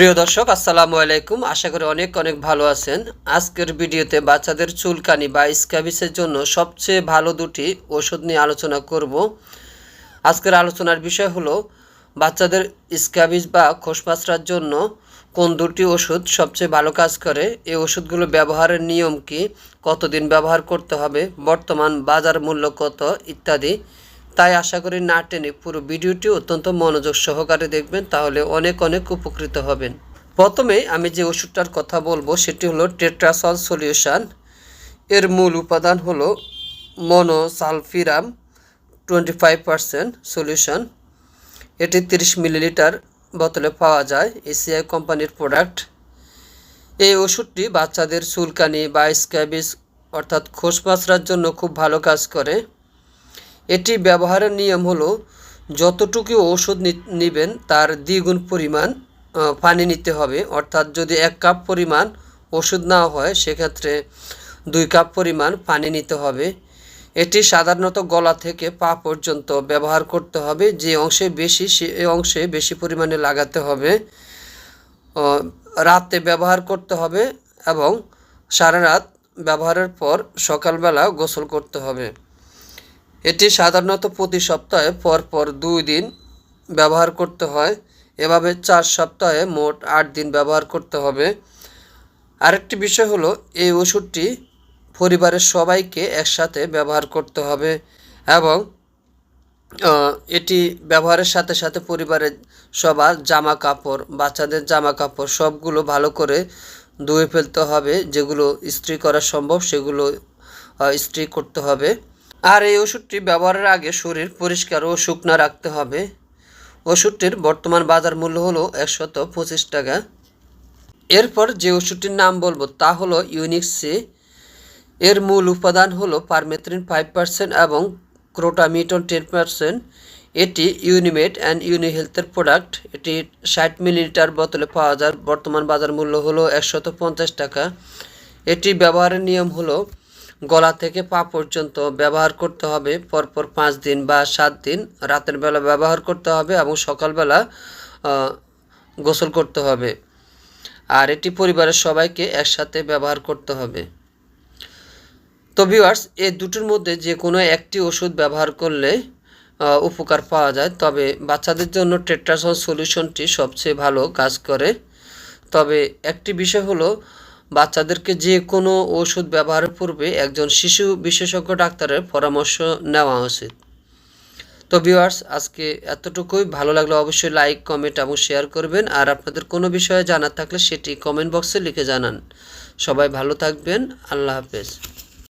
প্রিয় দর্শক, আসসালামু আলাইকুম। আশা করি অনেক অনেক ভালো আছেন। আজকের ভিডিওতে বাচ্চাদের চুলকানি বা স্ক্যাবিসের জন্য সবচেয়ে ভালো দুটি ওষুধ নিয়ে আলোচনা করব। আজকের আলোচনার বিষয় হলো, বাচ্চাদের স্ক্যাবিস বা খোসপাসরার জন্য কোন দুটি ওষুধ সবচেয়ে ভালো কাজ করে, এই ওষুধগুলো ব্যবহারের নিয়ম কি, কতদিন ব্যবহার করতে হবে, বর্তমান বাজার মূল্য কত, ইত্যাদি তাই আশা করি না টেনে পুরো ভিডিওটি অত্যন্ত মনোযোগ সহকারে দেখবেন, তাহলে অনেক অনেক উপকৃত হবেন। প্রথমে আমি যে ওষুধটার কথা বলব, সেটি হলো টেট্রাসল সলিউশন। এর মূল উপাদান হলো monosulfiram, twenty five percent solution. এটি তিরিশ মিলিলিটার বোতলে পাওয়া যায়, এসিআই কোম্পানির প্রোডাক্ট। এই ওষুধটি বাচ্চাদের চুলকানি বা স্ক্যাবিস, অর্থাৎ খোসমাছরার জন্য খুব ভালো কাজ করে। এটি ব্যবহারের নিয়ম হলো, যতটুকু ওষুধ নিবেন তার দ্বিগুণ পরিমাণ পানি নিতে হবে। অর্থাৎ যদি এক কাপ পরিমাণ ওষুধ না হয়, সেক্ষেত্রে দুই কাপ পরিমাণ পানি নিতে হবে। এটি সাধারণত গলা থেকে পা পর্যন্ত ব্যবহার করতে হবে, যে অংশে বেশি, সে অংশে বেশি পরিমাণে লাগাতে হবে। রাতে ব্যবহার করতে হবে এবং সারা রাত ব্যবহারের পর সকালবেলা গোসল করতে হবে। এটি সাধারণত প্রতি সপ্তাহে পর পর দুই দিন ব্যবহার করতে হয়। এভাবে চার সপ্তাহে মোট আট দিন ব্যবহার করতে হবে। আরেকটি বিষয় হলো, এই ওষুধটি পরিবারের সবাইকে একসাথে ব্যবহার করতে হবে এবং এটি ব্যবহারের সাথে সাথে পরিবারের সবার জামা কাপড় বাচ্চাদের জামা কাপড় সবগুলো ভালো করে ধুয়ে ফেলতে হবে, যেগুলো ইস্ত্রি করা সম্ভব সেগুলো ইস্ত্রি করতে হবে। আর এই ওষুধটি ব্যবহারের আগে শরীর পরিষ্কার ও শুকনো রাখতে হবে। ওষুধটির বর্তমান বাজার মূল্য হলো একশত পঁচিশ টাকা। এরপর যে ওষুধটির নাম বলব তা হলো ইউনিক্সি এর মূল উপাদান হলো পারমেথ্রিন ফাইভ পার্সেন্ট এবং ক্রোটামিটন টেন পার্সেন্ট এটি ইউনিমেড অ্যান্ড ইউনি হেলথের প্রোডাক্ট এটি ষাট মিলিলিটার বোতলে পাওয়া যায়। বর্তমান বাজার মূল্য হলো একশত পঞ্চাশ টাকা। এটি ব্যবহারের নিয়ম হলো গলা থেকে পা পর্যন্ত ব্যবহার করতে হবে, পরপর পাঁচ দিন বা সাত দিন। রাতের বেলা ব্যবহার করতে হবে এবং সকালবেলা গোসল করতে হবে। আর এটি পরিবারের সবাইকে একসাথে ব্যবহার করতে হবে। তো ভিউয়ার্স এই দুটোর মধ্যে যে কোনো একটি ওষুধ ব্যবহার করলে উপকার পাওয়া যায়। তবে বাচ্চাদের জন্য টেট্রাসল সলিউশনটি সবচেয়ে ভালো কাজ করে। তবে একটি বিষয় হলো বাচ্চাদেরকে যে কোনো ওষুধ ব্যবহারের পূর্বে একজন শিশু বিশেষজ্ঞ ডাক্তারের পরামর্শ নেওয়া উচিত। তো ভিউয়ার্স আজকে এতটুকুই। ভালো লাগলে অবশ্যই লাইক কমেন্ট এবং শেয়ার করবেন। আর আপনাদের কোনো বিষয়ে জানার থাকলে সেটি কমেন্ট বক্সে লিখে জানান। সবাই ভালো থাকবেন। আল্লাহ হাফেজ।